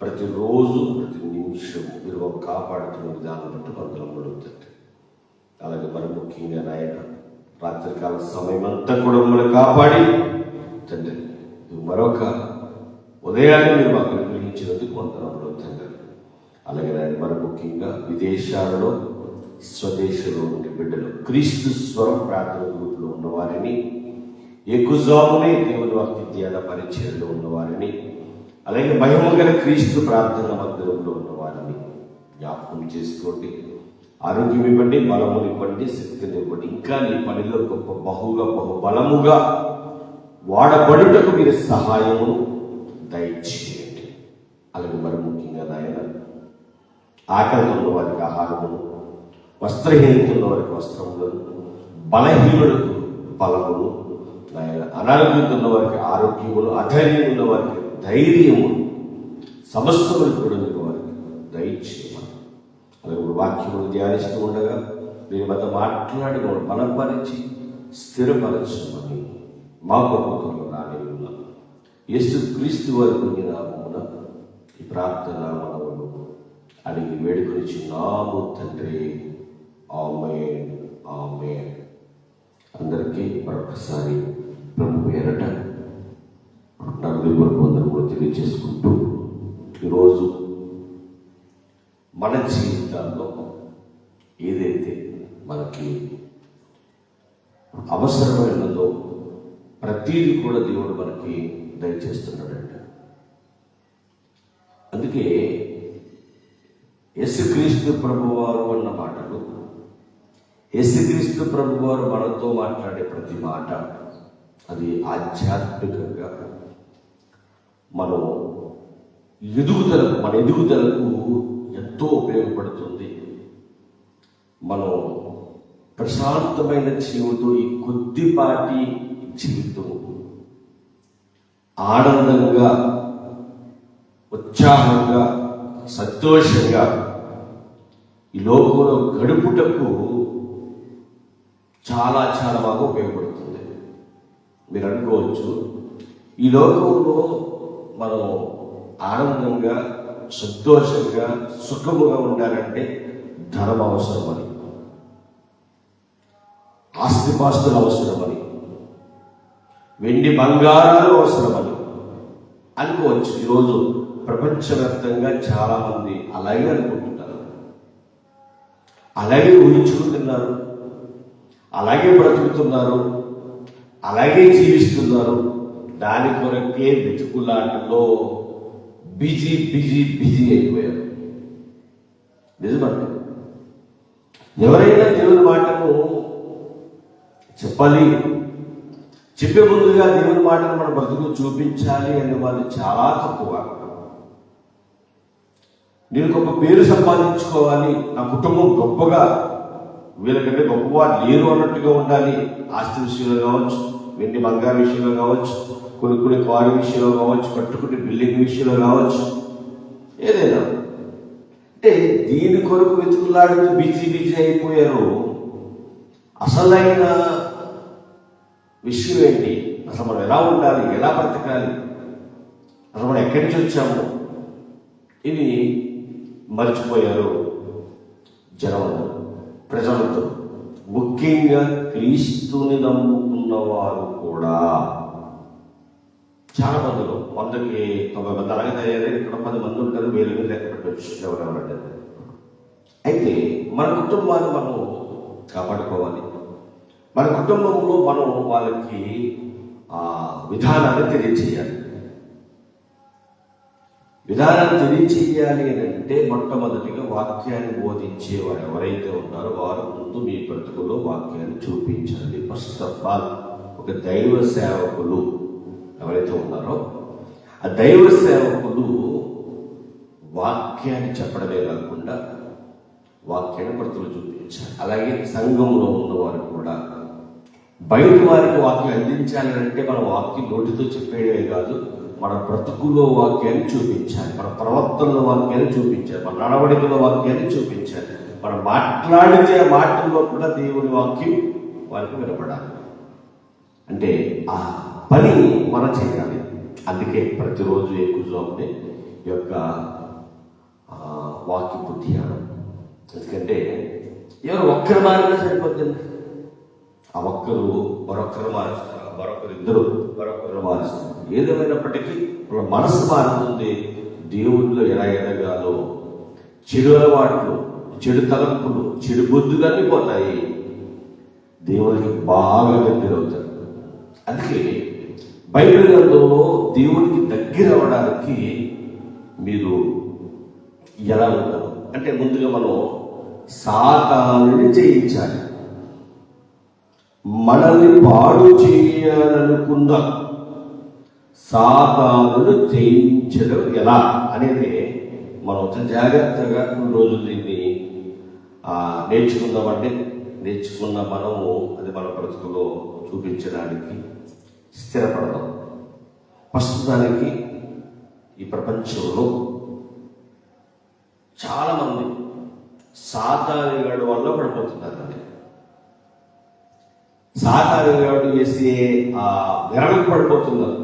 ప్రతిరోజు ప్రతి నిమిషం మీరు ఒక కాపాడుతున్న విధానం బట్టి మందులం పడుతుంది అలాగే మరి ముఖ్యంగా నాయన రాత్రికాల సమయం అంతా కూడా మిమ్మల్ని కాపాడి తండ్రి మరొక ఉదయాన్నే మీరు మాకు అనుగ్రహించినందుకు వందనములు తండ్రి అలాగే నాయన మరి ముఖ్యంగా విదేశాలలో స్వదేశంలోని ఉండే బిడ్డలు. క్రీస్తు స్వరం ప్రార్థన గ్రూపులో ఉన్నవారిని వారిని దేవుని వాక్య ధ్యాన పరిచయంలో ఉన్నవారిని అలాగే మహిమ గల క్రీస్తు ప్రార్థన మందిరంలో ఉన్నవారిని జ్ఞాపకం చేసుకోండి. ఆరోగ్యం ఇవ్వండి బలములు ఇవ్వండి శక్తిని ఇవ్వండి. ఇంకా నీ పనిలో గొప్ప బహుగా బహుబలముగా వాడబడుటకు మీరు సహాయము దయచేయండి. అలాగే మరి ముఖ్యంగా నాయన ఆకలి ఉన్న వారికి ఆహారమును వస్త్రహీనకున్న వారికి వస్త్రములను బలహీనులకు బలమును నాయన అనారోగ్యం ఉన్న వారికి ఆరోగ్యములు అధైర్యం ఉన్న వారికి ధైర్యము సమస్తములు కూడా మీరు వారికి దయచేయమని. అలాగే ఇప్పుడు వాక్యములు ధ్యానిస్తూ ఉండగా మీరు మధ్య మాట్లాడి మమ్మల్ని బలపరిచి స్థిరపరచమని మా ప్రభుత్వంలో రాని ఉన్నాం యేసు క్రీస్తు వారి నామమున ఈ ప్రార్థన మనములు అడిగి వేడుకొని చిన్నాము తండ్రి. Amen amen. అందరికీ మరొకసారి ప్రభు పేరట నా హృదయపూర్వక అందరూ కూడా తెలియజేసుకుంటూ ఈరోజు మన జీవితాల్లో ఏదైతే మనకి అవసరమైనదో ప్రతీది కూడా దేవుడు మనకి దయచేస్తున్నాడండి అందుకే యేసుక్రీస్తు ప్రభువారు అన్న మాటలు యేసుక్రీస్తు ప్రభువారు మనతో మాట్లాడే ప్రతి మాట అది ఆధ్యాత్మికంగా మనం ఎదుగుదలకు మన ఎదుగుదలకు ఎంతో ఉపయోగపడుతుంది. మనం ప్రశాంతమైన జీవితం ఈ కొద్దిపాటి జీవితం ఆనందంగా ఉత్సాహంగా సంతోషంగా ఈ లోకంలో గడుపుటకు చాలా చాలా బాగా ఉపయోగపడుతుంది. మీరు అనుకోవచ్చు ఈ లోకంలో మనం ఆనందంగా సంతోషంగా సుఖముగా ఉండాలంటే ధనం అవసరమని ఆస్తిపాస్తులు అవసరమని వెండి బంగారాలు అవసరమని అనుకోవచ్చు. ఈరోజు ప్రపంచవ్యాప్తంగా చాలామంది అలాగే అనుకుంటున్నారు. అలాగే ఊహించుకుంటున్నారు. అలాగే బ్రతుకుతున్నారు అలాగే జీవిస్తున్నారు. దాని కొరకే వెతుకులాటలో బిజీ బిజీ బిజీ అయిపోయారు. నిజమండి ఎవరైనా దేవుని మాటను చెప్పాలి చెప్పే ముందుగా దేవుని మాటను మన బ్రతుకు చూపించాలి అనే వాళ్ళు చాలా తక్కువ. నేను ఒక పేరు సంపాదించుకోవాలి నా కుటుంబం గొప్పగా వీళ్ళకంటే గొప్పవారు లేరు అన్నట్టుగా ఉండాలి. ఆస్తి విషయంలో కావచ్చు వెండి బంగారు విషయంలో కావచ్చు కొనుక్కునే కారు విషయంలో కావచ్చు కట్టుకునే బిల్డింగ్ విషయంలో కావచ్చు ఏదైనా. అంటే దీని కొరకు వెతుకులాడుతూ బిజీ బిజీ అయిపోయారు. అసలైన విషయం ఏంటి అసలు మనం ఎలా ఉండాలి? ఎలా బ్రతకాలి? అసలు మనం ఎక్కడి నుంచి వచ్చాము? ఇది మర్చిపోయారు జనమందరూ. ప్రజలతో ముఖ్యంగా క్రీస్తుని నమ్ముకున్న వారు కూడా. చాలా మందిలో వందకి తొంభై మంది అలాగే తయారయ్యారు. ఇక్కడ పది మంది ఉంటారు వేలు వేలు లెక్క పెట్టవచ్చు ఎవరెవరంటే. అయితే మన కుటుంబాన్ని మనం కాపాడుకోవాలి. మన కుటుంబంలో మనం వాళ్ళకి ఆ విధానాన్ని తెలియచేయాలి విధానం తెలియచేయాలి అని అంటే మొట్టమొదటిగా వాక్యాన్ని బోధించే వారు ఎవరైతే ఉన్నారో వారు ముందు మీ బ్రతుకులో వాక్యాన్ని చూపించాలి. ఫస్ట్ ఆఫ్ ఆల్ ఒక దైవ సేవకులు ఎవరైతే ఉన్నారో ఆ దైవ సేవకులు వాక్యాన్ని చెప్పడమే కాకుండా వాక్యాన్ని బ్రతులు చూపించాలి. అలాగే సంఘంలో ఉన్నవారు కూడా బయట వారికి వాక్యం అందించాలి అంటే మన వాక్యం నోటితో చెప్పేయడమే కాదు మన బ్రతుకులో వాక్యాన్ని చూపించాలి. మన ప్రవర్తనలో వాక్యాన్ని చూపించాలి. మన నడవడికలో వాక్యాన్ని చూపించాలి. మనం మాట్లాడితే ఆ మాటల్లో కూడా దేవుని వాక్యం వారికి వినపడాలి. అంటే ఆ పని మనం చేయాలి. అందుకే ప్రతిరోజు ఎక్కువనే ఈ యొక్క వాక్య వాక్యపు ధ్యానం. ఎందుకంటే ఎవరు ఒక్కరు మారినా సరిపోతుంది ఆ ఒక్కరు మరొక్కరు మారుస్తారు. మరొకరు ఇద్దరు మరొకరు మారుస్తారు ఏదేమైనప్పటికీ వాళ్ళ మనసు మారుతుంది. దేవుడిలో ఎలా ఎదగాలో చెడు అలవాట్లు చెడు తలంపులు చెడు బుద్ధులన్నీ పోతాయి. దేవునికి బాగా దగ్గరవుతారు. అందుకే బైబిల్ గ్రంథంలో దేవునికి దగ్గర అవ్వడానికి మీరు ఎలా ఉంటారు? అంటే ముందుగా మనం సాతాన్ని జయించాలి. మనల్ని పాడు చేయాలనుకున్న సాతానును జయించడం ఎలా అనేది మనం ఒక జాగ్రత్తగా కొన్ని రోజులు దీన్ని నేర్చుకుందామంటే నేర్చుకున్న మనము అది మన బ్రతుకులో చూపించడానికి స్థిరపడదాం. ప్రస్తుతానికి ఈ ప్రపంచంలో చాలామంది మంది వల్ల పడిపోతున్నారండి. సాతానుగాడు చేసే ఆ వెరలకు పడిపోతున్నారు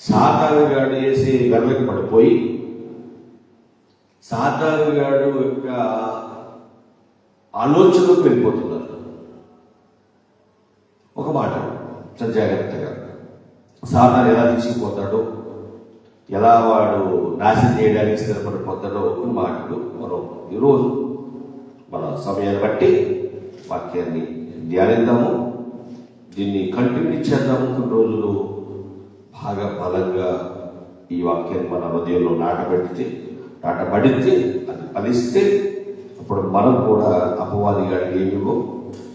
సాతానుగాడు వేసే వెరలకు పడిపోయి సాతానుగాడు యొక్క ఆలోచనకు వెళ్ళిపోతున్నారు. ఒక మాట చాలా జాగ్రత్తగా. సాతాను ఎలా తీసుకుపోతాడో ఎలా వాడు నాశనం చేయడానికి స్థిరపడిపోతాడో కొన్ని మాటలు మనం ఈరోజు మన సమయాన్ని బట్టి వాక్యాన్ని ధ్యానిద్దాము. దీన్ని కంటిన్యూ చేద్దాము కొన్ని రోజులు. బాగా బలంగా ఈ వాక్యాన్ని మన హృదయంలో నాటబెడితే నాటబడితే అది ఫలిస్తే అప్పుడు మనం కూడా అపవాది గారికి ఏమివో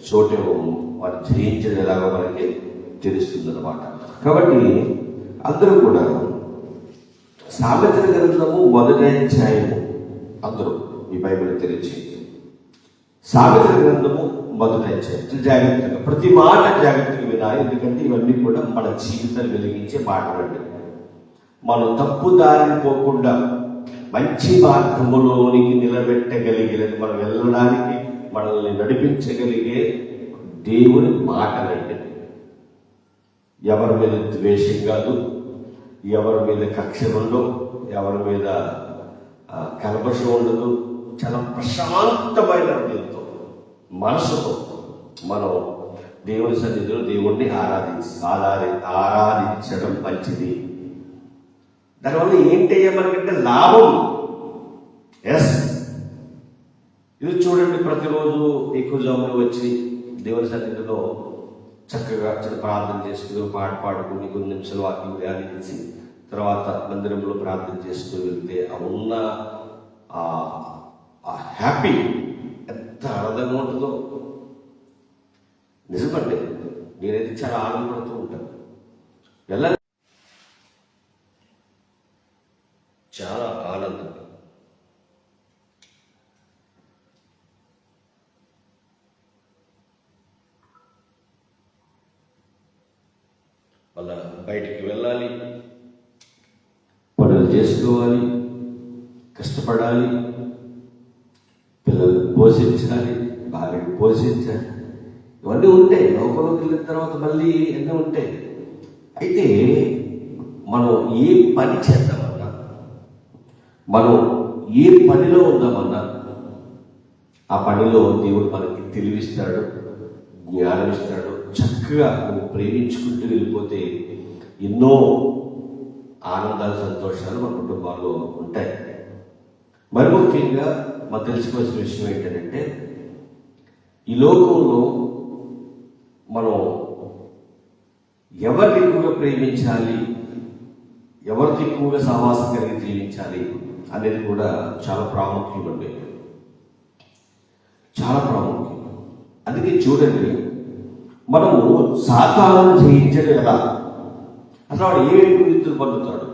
చోటేమో వారు జయించేలాగా మనకి తెలుస్తుంది అనమాట కాబట్టి అందరూ కూడా సామెతల గ్రంథము మొదటి అధ్యాయము. అందరూ ఈ బైబిల్ తెరిచి. సామెతల గ్రంథము మొదట జాగ్రత్తగా ప్రతి మాట జాగ్రత్తగా వినాలి ఎందుకంటే ఇవన్నీ కూడా మన జీవితాన్ని వెలిగించే మాటలండి మనం తప్పు దారిని పోకుండా మంచి మార్గములోనికి నిలబెట్టగలిగినది మనం వెళ్ళడానికి మనల్ని నడిపించగలిగే దేవుని మాటలండి. ఎవరి మీద ద్వేషం కాదు ఎవరి మీద కక్ష ఉండవు ఎవరి మీద ఆ, ఉండదు. చాలా ప్రశాంతమైన మనసుతో మనం దేవుని సన్నిధిలో దేవుణ్ణి ఆరాధించి ఆరాధి ఆరాధించడం మంచిది. దానివల్ల ఏంటయ్యా మనకంటే లాభం. ఎస్ ఇది చూడండి ప్రతిరోజు ఎక్కువ జాములు వచ్చి దేవుని సన్నిధిలో చక్కగా చిన్న ప్రార్థన చేసుకుని పాట పాడుకుని కొన్ని నిమిషాలు వాకింగ్ ధ్యానించి తర్వాత మందిరంలో ప్రార్థన చేసుకుని వెళ్తే ఆ ఉన్న ఆ హ్యాపీ ఎంత ఆనందంగా ఉంటుందో. నిజమండి నేనైతే చాలా ఆనందపడుతూ ఉంటాను. ఎలా చాలా ఆనందం. మళ్ళా బయటికి వెళ్ళాలి పనులు చేసుకోవాలి కష్టపడాలి పోషించాలి భార్యను పోషించాలి. ఇవన్నీ ఉంటాయి. లోకంలోకి వెళ్ళిన తర్వాత మళ్ళీ ఎన్నో ఉంటాయి. అయితే మనం ఏ పని చేద్దామన్నా మనం ఏ పనిలో ఉందామన్నా ఆ పనిలో దేవుడు మనకి తెలివిస్తాడు జ్ఞానం ఇస్తాడు చక్కగా నువ్వు ప్రేమించుకుంటూ వెళ్ళిపోతే ఎన్నో ఆనందాలు సంతోషాలు మన కుటుంబాల్లో ఉంటాయి. మరి ముఖ్యంగా మనం తెలుసుకోవాల్సిన విషయం ఏంటంటే ఈ లోకంలో మనం ఎవరిని ఎక్కువగా ప్రేమించాలి ఎవరికి ఎక్కువగా సహవాసం కలిగి జీవించాలి అనేది కూడా చాలా ప్రాముఖ్యమండి చాలా ప్రాముఖ్యం. అందుకే చూడండి మనము సాతాలను జయించడం ఎలా అసలు వాడు ఏ విద్యులు పొందుతాడు?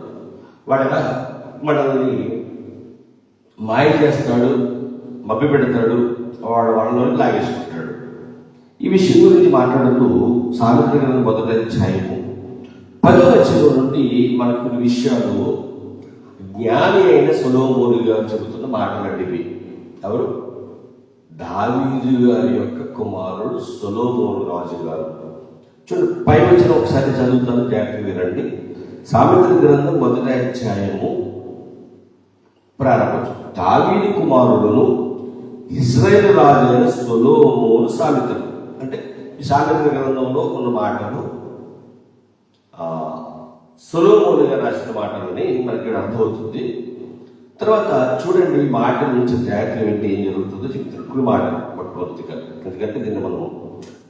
వాడు ఎలా మనల్ని మాయ చేస్తాడు మబ్బి పెడతాడు వాడు వాళ్ళని లాగేసుకుంటాడు. ఈ విషయం గురించి మాట్లాడుతూ సామెతల మొదటి అధ్యాయము పదో వచనం నుండి మనకు కొన్ని విషయాలు జ్ఞాని అయిన సొలోమోని గారు చెబుతున్న మాటలండి ఎవరు? దావీదు గారి యొక్క కుమారుడు సొలోమోను రాజు గారు. చూడండి పై వచ్చిన ఒకసారి చదువుతాను జాగ్రత్త వినండి. సామెతల గ్రంథం మొదటి అధ్యాయము ప్రారంభించు దావీదు కుమారుడును ఇజ్రాయేల్ రాజైన సొలోమోను సామెతలు. అంటే ఈ సామెతల గ్రంథంలో ఉన్న మాటలు ఆ, సొలోమోను గారు రాసిన మాటలని మనకి ఇక్కడ అర్థమవుతుంది. తర్వాత చూడండి ఈ మాట నుంచి జాగ్రత్తలు ఏంటి ఏం జరుగుతుందో చెప్తారు ఇప్పుడు మాట మొట్టమొదటిగా ఎందుకంటే దీన్ని మనం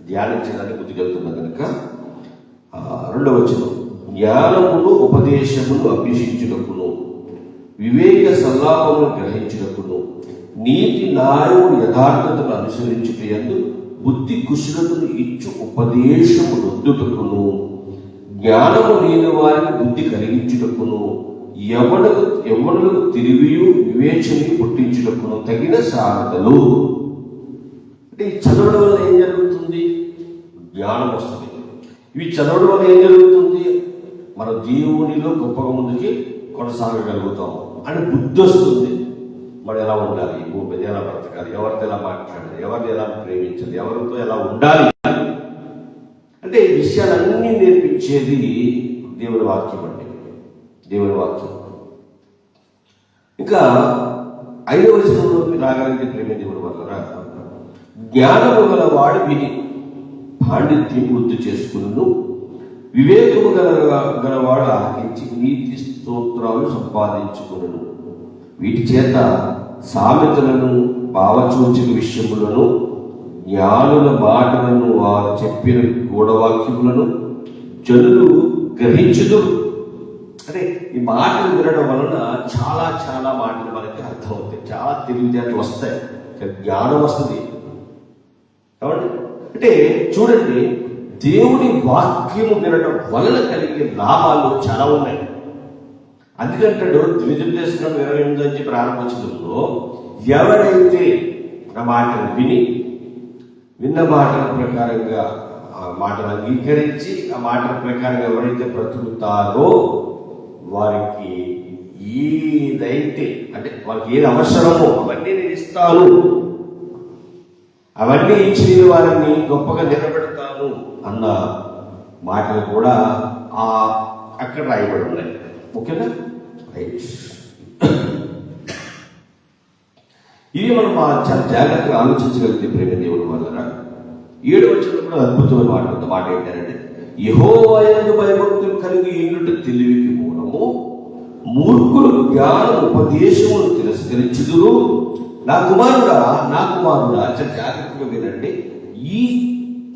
ధ్యానించడానికి గుర్తుకెళ్తున్నాం కనుక. రెండవ వచ్చిన జ్ఞానమును ఉపదేశమును అభ్యసించుటకును. వివేక సల్లాపమును గ్రహించుటకును నీతి న్యాయము యథార్థతను అనుసరించుటయందు బుద్ధి కుశలతను ఇచ్చు ఉపదేశము నొద్దుటకును జ్ఞానము లేని వారికి బుద్ధి కలిగించుటకును. ఎవడకు ఎవడులకు తిరిగియు వివేచని పుట్టించుటకును తగిన సాధనలు అంటే ఈ చదవడం వల్ల ఏం జరుగుతుంది? జ్ఞానం వస్తుంది. ఇవి చదవడం వల్ల ఏం జరుగుతుంది? మన దేవునిలో గొప్పగా ముందుకి కొనసాగగలుగుతాము. అని బుద్ధి వస్తుంది మనం ఎలా ఉండాలి? ఈ భూమి మీద ఎలా బ్రతకాలి? ఎవరితో ఎలా మాట్లాడాలి? ఎవరిని ఎలా ప్రేమించాలి? ఎవరితో ఎలా ఉండాలి? అంటే ఈ విషయాలన్నీ నేర్పించేది దేవుని వాక్యం అండి. దేవుని వాక్యం. ఇంకా ఐదవ వచనంలోకి రాగలిగితే ప్రేమ దేవుడు వల్ల జ్ఞానము గలవాడు విని పాండిత్యం వృద్ధి చేసుకును. వివేకము గల గలవాడు ఆలకించి నీతి స్తోత్రాలు సంపాదించుకును వీటి చేత సామెతలను భావచూచిన విషయములను జ్ఞానుల మాటలను వారు చెప్పిన గూఢవాక్యములను జనులు గ్రహించుదు అంటే ఈ మాటలు వినడం వలన చాలా చాలా మాటలు మనకి అర్థమవుతాయి. చాలా తెలివితేటలు వస్తాయి. జ్ఞానం వస్తుంది. కాబట్టి అంటే చూడండి దేవుని వాక్యము వినడం వలన కలిగే లాభాలు చాలా ఉన్నాయి. అందుకంటాడు ద్విజులేశ్వరం ఇరవై ఎనిమిది నుంచి ప్రారంభించడంలో ఎవరైతే నా మాటను విని విన్న మాటల ప్రకారంగా ఆ మాటలు అంగీకరించి ఆ మాటల ప్రకారంగా ఎవరైతే బ్రతుకుతారో వారికి ఏదైతే అంటే వాళ్ళకి ఏది అవసరమో అవన్నీ నేను ఇస్తాను. అవన్నీ ఇచ్చి వారిని గొప్పగా నిలబెడతాను అన్న మాటలు కూడా ఆ అక్కడ రాయబడి ఉన్నాయి. ఓకేనా రైట్ ఇవి మనం చాలా జాగ్రత్తగా ఆలోచించగలిగితే ప్రేమ దేవుడు వల్ల ఏడు వచ్చిన కూడా అద్భుతమైన మాట ఉంది. మాట ఏంటంటే యహోవయందు భయభక్తులు కలిగి ఇంటి తెలివికి మూలము మూర్ఖులు జ్ఞానం ఉపదేశమును తిరస్కరించుదురు. నా కుమారుడా నా కుమారుడా చాలా జాగ్రత్తగా వినండి. ఈ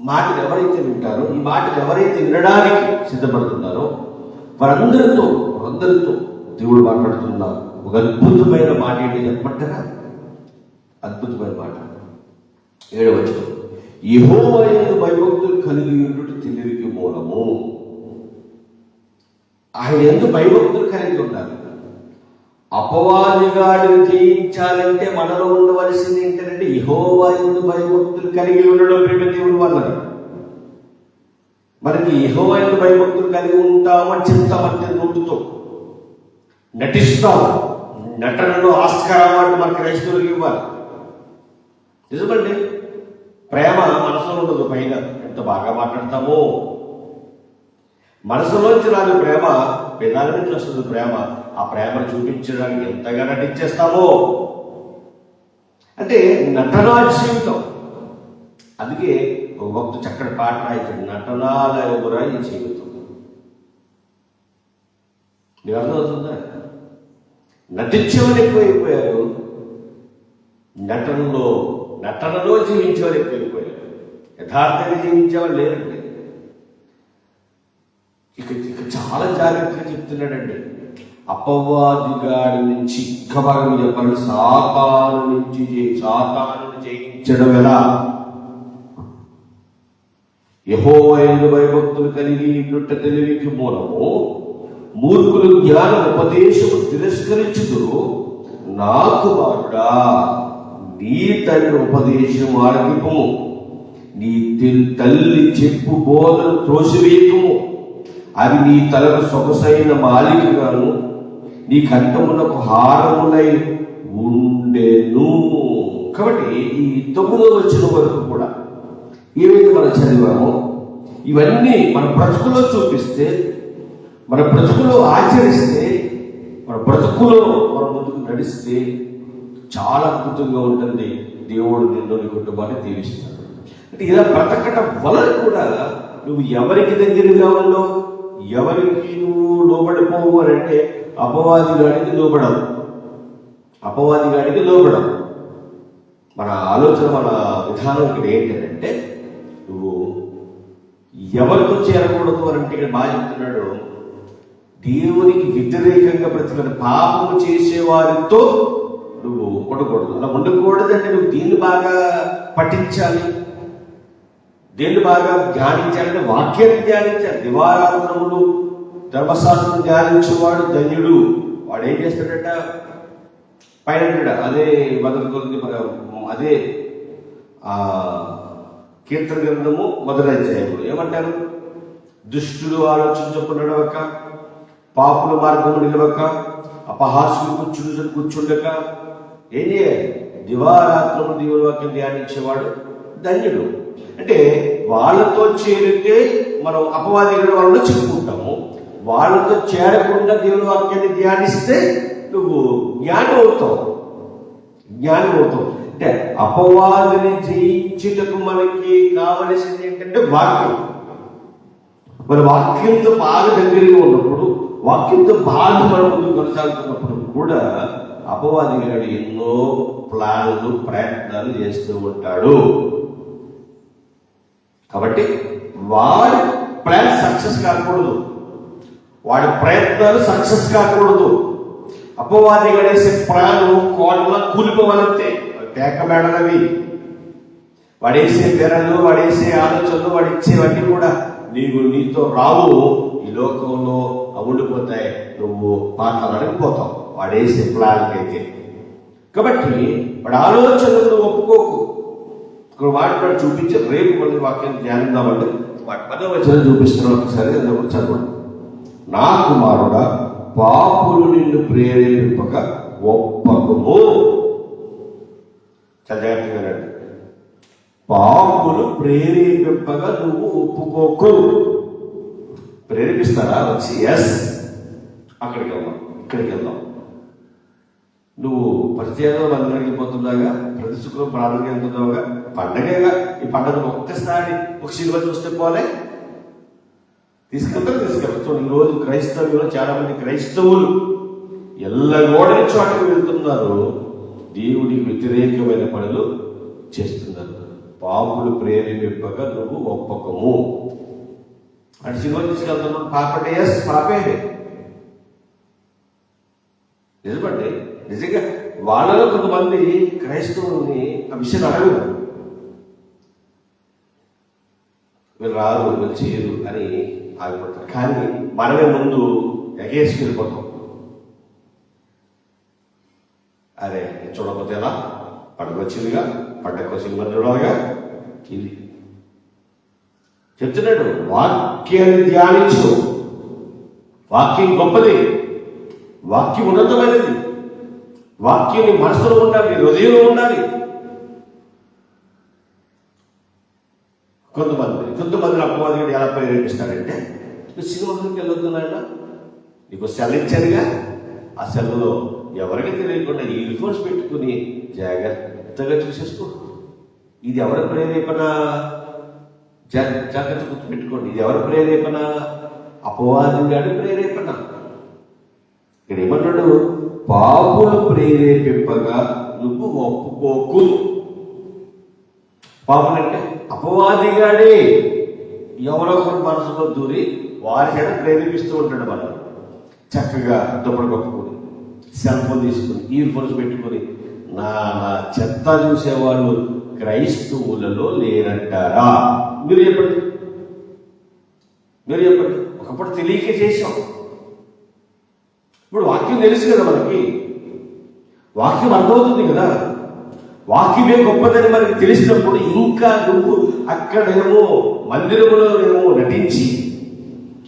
మాటలు ఎవరైతే వింటారో ఈ మాటలు ఎవరైతే వినడానికి సిద్ధపడుతున్నారో వారందరితో వారందరితో దేవుడు మాట్లాడుతున్న ఒక అద్భుతమైన మాట ఏంటి? చెప్పమంటారా? అద్భుతమైన మాట. ఏడవచ్చు యహోవైన భయభక్తులు కలిగి ఉన్నట్టు తెలివికి మూలము. ఆయన ఎందుకు భయభక్తులు కలిగి ఉండాలి. అపవాదిగాడిని జయించాలంటే మనలో ఉండవలసింది ఏంటంటే యహోవా ఎందు భయభక్తులు కలిగి ఉండడం ప్రేమ దేవుడు వల్ల మనకి యహోవా ఎందు భయభక్తులు కలిగి ఉంటామని చెప్తామంటే నోటుతో. నటిస్తాం. నటనలో ఆస్కార్ అవార్డు మన క్రైస్తవులకు ఇవ్వాలి. నిజమండి? ప్రేమ మనసులో ఉండదు పైన ఎంత బాగా మాట్లాడతామో. మనసులోంచి రాని ప్రేమ పెదాల నుంచి వస్తుంది ప్రేమ. ఆ ప్రేమను చూపించడానికి ఎంతగా నటించేస్తామో. అంటే నటనా జీవితం అందుకే ఒక భక్తు చక్కటి పాట రాయించాడు. నటనాల ఈ జీవితం. నీకు అర్థమవుతుందా? నటించేవారు ఎక్కువైపోయారు నటనలో నటనలో జీవించేవారు ఎక్కువైపోయారు యథార్థంగా జీవించేవారు లేరండి ఇక ఇక చాలా జాగ్రత్తగా చెప్తున్నాడండి. అపవాదిగాడి నుంచి ఇంకా చెప్పండి సాతాను నుంచి సాతాను జయించడం ఎలా? యహోవైన భయభక్తులు కలిగి నుట్ట తెలివికి మూలము మూర్ఖులు జ్ఞాన ఉపదేశము తిరస్కరించుదురు. నాకు కుమారుడా నీ తండ్రి ఉపదేశం ఆలకిపము. నీ తల్లి చెప్పు బోధను త్రోసివేయకము అవి నీ తలకు సొగసైన మాలికగాను నీ కంఠమునకు హారములై ఉండెను. కాబట్టి ఈ తొమ్మిదో వచ్చిన వరకు కూడా ఏవైతే మనం చదివామో ఇవన్నీ మన బ్రతుకులో చూపిస్తే మన బ్రతుకులో ఆచరిస్తే మన బ్రతుకులో మన ముందుకు నడిస్తే చాలా అద్భుతంగా ఉంటుంది. దేవుడు నిన్ను నీ కుటుంబాన్ని దీవిస్తాడు. అంటే ఇలా బ్రతకటం వలన కూడా నువ్వు ఎవరికి దగ్గరగా ఉండవు ఎవరికి నువ్వు లోబడిపోవు అని అంటే అపవాది గాడికి లోబడవు. అపవాది గాడికి లోబడవు. మన ఆలోచన మన విధానం ఇక్కడ ఏంటంటే నువ్వు ఎవరితో చేరకూడదు అని అంటే ఇక్కడ బాగా చెప్తున్నాడు దేవునికి వ్యతిరేకంగా బ్రతికిన పాపము చేసేవారితో నువ్వు ఉండకూడదు. అలా ఉండకూడదంటే నువ్వు దేన్ని బాగా పఠించాలి? దేన్ని బాగా ధ్యానించాలంటే వాక్యాన్ని ధ్యానించాలి. దివారాత్రములు ధర్మశాస్త్రం ధ్యానించేవాడు ధన్యుడు. వాడు ఏం చేస్తాడట? పైన అదే మొదటి కొద్ది అదే ఆ కీర్తన గ్రంథము మొదటి అధ్యాయములు. ఏమంటారు? దుష్టులు ఆలోచించకుండా ఒక పాపుల మార్గము నిలవక అపహాసులు కూర్చుండ కూర్చుండక. ఏం చేయాలి దివారాత్రము దేవుని వాక్యం ధ్యానించేవాడు ధన్యుడు. అంటే వాళ్ళతో చేరితే మనం అపవాది వాళ్ళు చెప్పుకుంటాము. వాళ్ళతో చేరకుండా దేవుని వాక్యాన్ని ధ్యానిస్తే నువ్వు జ్ఞానం అవుతావు జ్ఞానం అవుతావు అంటే అపవాదిని జయించుటకు మనకి కావలసింది ఏంటంటే వాక్యం. మరి వాక్యంతో బాగా దగ్గరగా ఉన్నప్పుడు వాక్యంతో బాగా కొనసాగుతున్నప్పుడు కూడా అపవాది గారు ఎన్నో ప్లాన్లు ప్రయత్నాలు చేస్తూ ఉంటాడు. కాబట్టి వాడి ప్లాన్ సక్సెస్ కాకూడదు. వాడి ప్రయత్నాలు సక్సెస్ కాకూడదు. అపవాది గడేసే ప్రాణం కోళ్ళ కూలిపోవాలంతే. తేక మేడలవి. వాడేసే తెరలు వాడేసే ఆలోచనలు వాడిచ్చేవన్నీ కూడా నీవు నీతో రావు. ఈ లోకంలో ఉండిపోతాయి. నువ్వు పాతాళానికి పోతావు వాడేసే ప్లాన్ అయితే. కాబట్టి వాడు ఆలోచనలు నువ్వు ఒప్పుకోకు. ఇక్కడ వాడు వాడు చూపించే రేపు కొన్ని వాక్యం కావాలి వాటి పదో వచ్చిన చూపిస్తున్నాం ఒకసారి అది చదవండి. నా కుమారుడా పాపులు నిన్ను ప్రేరేపింపక ఒప్పకము. చదవండి పాపులు ప్రేరేపింపగా నువ్వు ఒప్పుకోకు. ప్రేరేపిస్తారా? వచ్చి ఎస్ అక్కడికి వెళ్దాం ఇక్కడికి వెళ్దాం. నువ్వు పరిచయంలో మందిరానికి పోతుందాగా ప్రతి శుక్రం ప్రారంభం వెళ్తున్నావుగా పండగగా ఈ పండగ ఒక్కసారి ఒక సినిమా చూస్తే పోలే. తీసుకెళ్తారు తీసుకెళ్తారు. చూడండి, రోజు క్రైస్తవులు చాలా మంది క్రైస్తవులు ఎల్లగోడని చోటకు వెళ్తున్నారు. దేవుడికి వ్యతిరేకమైన పనులు చేస్తున్నారు. పాపులు ప్రేరేపింపగా నువ్వు ఒప్పకము. అండ్ సినిమా తీసుకెళ్తున్నాం. పాపటే ఎస్ పాపే నిజమండి. నిజంగా వాళ్ళలో కొంతమంది క్రైస్తవుల్ని ఆ విషయం అడగదు వీళ్ళు రారు వీళ్ళు చేయరు అని ఆగిపోతారు. కానీ మనమే ముందు ఎగేసి వెళ్ళిపోతాం. అరే చూడకపోతే ఎలా? పండుగ వచ్చిందిగా పండగ వచ్చింది మరి చూడాలిగా ఇది చెప్తున్నాడు వాక్యాన్ని ధ్యానించు. వాక్యం గొప్పది. వాక్యం ఉన్నతమైనది. వాక్యం నీ మనసులో ఉండాలి నీ హృదయంలో ఉండాలి. కొంతమంది కొంతమంది అపవాదిని ఎలా ప్రేరేపిస్తారంటే నువ్వు సినిమాకి వెళ్ళొద్దు నాయన. నీకు సెల్ ఇచ్చారుగా ఆ సెల్లో ఎవరికి తెలియకుండా ఈ ఫోన్స్ పెట్టుకుని జాగ్రత్తగా చూసేసుకో. ఇది ఎవరి ప్రేరేపణ? జాగ్రత్త గుర్తు పెట్టుకోండి ఇది ఎవరి ప్రేరేపణ? అపవాది గాడి ప్రేరేపణ. ఇక్కడ ఏమన్నాడు? పాపులు ప్రేరేపింపగా నువ్వు ఒప్పుకోకు. పాపం అపవాది అపవాదిగాడే. ఎవరో ఒకరి మనసులో దూరి వారి చేత ప్రేరేపిస్తూ ఉంటాడు మనం చక్కగా దుప్పటి కప్పుకొని సెల్ ఫోన్ తీసుకుని ఇయర్ ఫోన్స్ పెట్టుకొని నా నా చెత్త చూసేవాళ్ళు క్రైస్తవులలో లేరంటారా? మీరు చెప్పండి. మీరు చెప్పండి. ఒకప్పుడు తెలియక చేసాం ఇప్పుడు వాక్యం తెలుసు కదా మనకి. వాక్యం అర్థమవుతుంది కదా. వాక్యమే గొప్పదని మనకి తెలిసినప్పుడు ఇంకా నువ్వు అక్కడేమో మందిరంలో ఏమో నటించి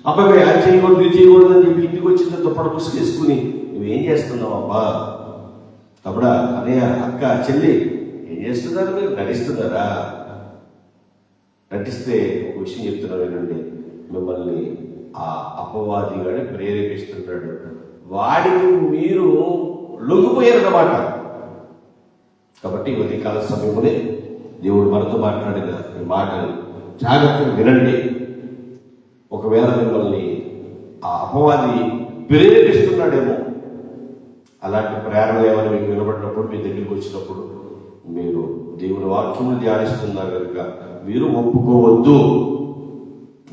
అబ్బాయి అది చేయకూడదు ఇది చేయకూడదు అని చెప్పి ఇంటికి వచ్చిన దుప్పటి పుసుకేసుకుని నువ్వేం చేస్తున్నావు అబ్బా? తప్పుడా అన్నయ్య అక్క చెల్లి ఏం చేస్తున్నారు మీరు నటిస్తున్నారా? నటిస్తే ఒక విషయం చెప్తున్నాడు వినండి. మిమ్మల్ని ఆ అపవాదిగానే ప్రేరేపిస్తున్నాడు వాడికి మీరు లొంగిపోయారన్నమాట. కాబట్టి ఉదయకాల సమయంలోనే దేవుడు మనతో మాట్లాడిన ఈ మాటలు జాగ్రత్తగా వినండి. ఒకవేళ మిమ్మల్ని ఆ అపవాది ప్రేరేపిస్తున్నాడేమో అలాంటి ప్రేరణ ఏమైనా మీకు వినబడినప్పుడు మీ దగ్గరికి వచ్చినప్పుడు మీరు దేవుని వాక్యమును ధ్యానిస్తున్నారు కనుక మీరు ఒప్పుకోవద్దు.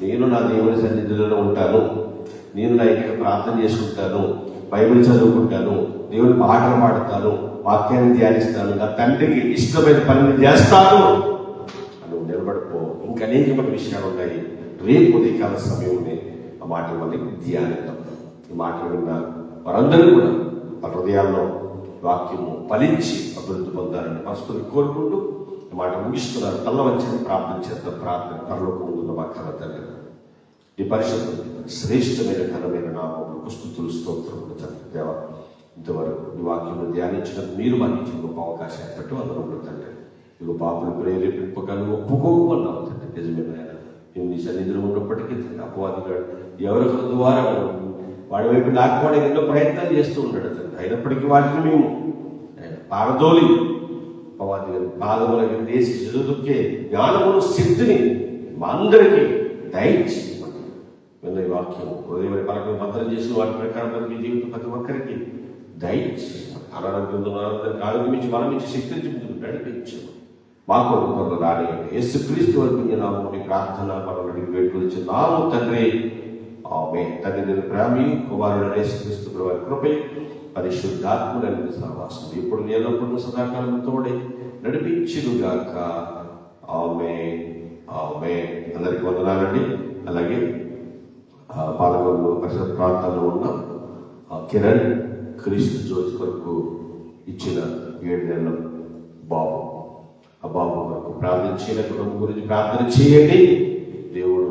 నేను నా దేవుని సన్నిధిలో ఉంటాను. నేను నా ఇంటికి ప్రార్థన చేసుకుంటాను. బైబిల్ చదువుకుంటాను. దేవుని పాటలు పాడతాను. వాక్యాన్ని ధ్యానిస్తాను. నా తండ్రికి ఇష్టమైన పనిని చేస్తాను. అని నిలబడిపో. ఇంకా అనేకమైన విషయాలు ఉన్నాయి. రేపు ఉదయకాల సమయంలో ఆ మాటలు మళ్ళీ ధ్యానిద్దాం. ఈ మాటలు విన్న వారందరూ కూడా వాళ్ళ హృదయాల్లో వాక్యము ఫలించి అభివృద్ధి పొందాలని మనస్ఫూర్తి కోరుకుంటూ ఈ మాట ముగిస్తున్నారు. తల్ల వచ్చిన ప్రార్థన చేద్దాం. ప్రార్థన పరలోకం ఉన్న మా కళ తండ్రి ఈ పరిషత్ శ్రేష్టమైన ఘనమైన నామములకు స్థుతులు స్తోత్రములు తండ్రి దేవ. ఇంతవరకు ఈ వాక్యంలో ధ్యానించిన మీరు మరణించిన గొప్ప అవకాశం ఏర్పట్టు అందరూ తండ్రి ఇక పాపలు ప్రేరేపింపగలను ఒప్పుకోమన్నావు తండ్రి. నిజమే నాయన మేము నీ సన్నిధిలో ఉన్నప్పటికీ తండ్రి అపవాదిగాడు ఎవరి ద్వారా వాడి వైపు లాక్కోవడానికి ఎన్నో ప్రయత్నాలు చేస్తూ ఉన్నాడు తండ్రి. అయినప్పటికీ వాటిని మేము పారదోలి అపవాది పాదములకి దేశ చదువుకే జ్ఞానమును సిద్ధిని మా అందరికీ దయచేయమని. విన్న ఈ వాక్యం ఉదయం పలకం మంత్రం చేసిన వాటి ప్రకారం మీ జీవితం ప్రతి ఒక్కరికి దయచేయమని. అనారోగ్యం ఆరోగ్యమించి ఆరోగ్యం మనం ఇచ్చి శక్తిని చెబుతుంది నడిపించమని. మా కొడుకు రాని యేసు క్రీస్తు వరకు నామం మీ ప్రార్థన మనం అడిగి వేడుకొచ్చి నాము తండ్రి. ఆమె తండ్రి నేను ప్రేమి కుమారుడు యేసు క్రీస్తు వారి కృపై పరిశుద్ధాత్ముడైన సహవాసం ఇప్పుడు నేనప్పుడు సదాకాలం తోడే నడిపించుగాక ఆమె ఆమె అందరికి వందనాలండి. అలాగే పాలకొల్లు పరిసర ప్రాంతాల్లో ఉన్న ఆ, కిరణ్ క్రీస్తు జ్యోతి కొరకు ఇచ్చిన ఏడు నెలల బాబు. ఆ బాబు కొరకు ప్రార్థించిన కుటుంబం గురించి ప్రార్థన చేయండి. దేవుడు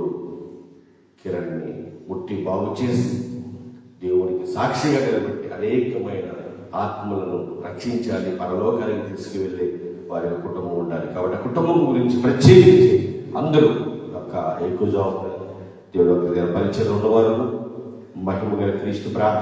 కిరణ్ని ముట్టి బాగు చేసి దేవునికి సాక్షిగా నిలబెట్టి అనేకమైన ఆత్మలను రక్షించాలి పరలోకానికి తీసుకువెళ్ళి వారి యొక్క కుటుంబం ఉండాలి. కాబట్టి కుటుంబం గురించి ప్రత్యేకించి అందరూ యొక్క ఎక్కువ దేవుడు పరిచయం ఉన్నవారు మహిమగల క్రీస్తు ప్రార్థన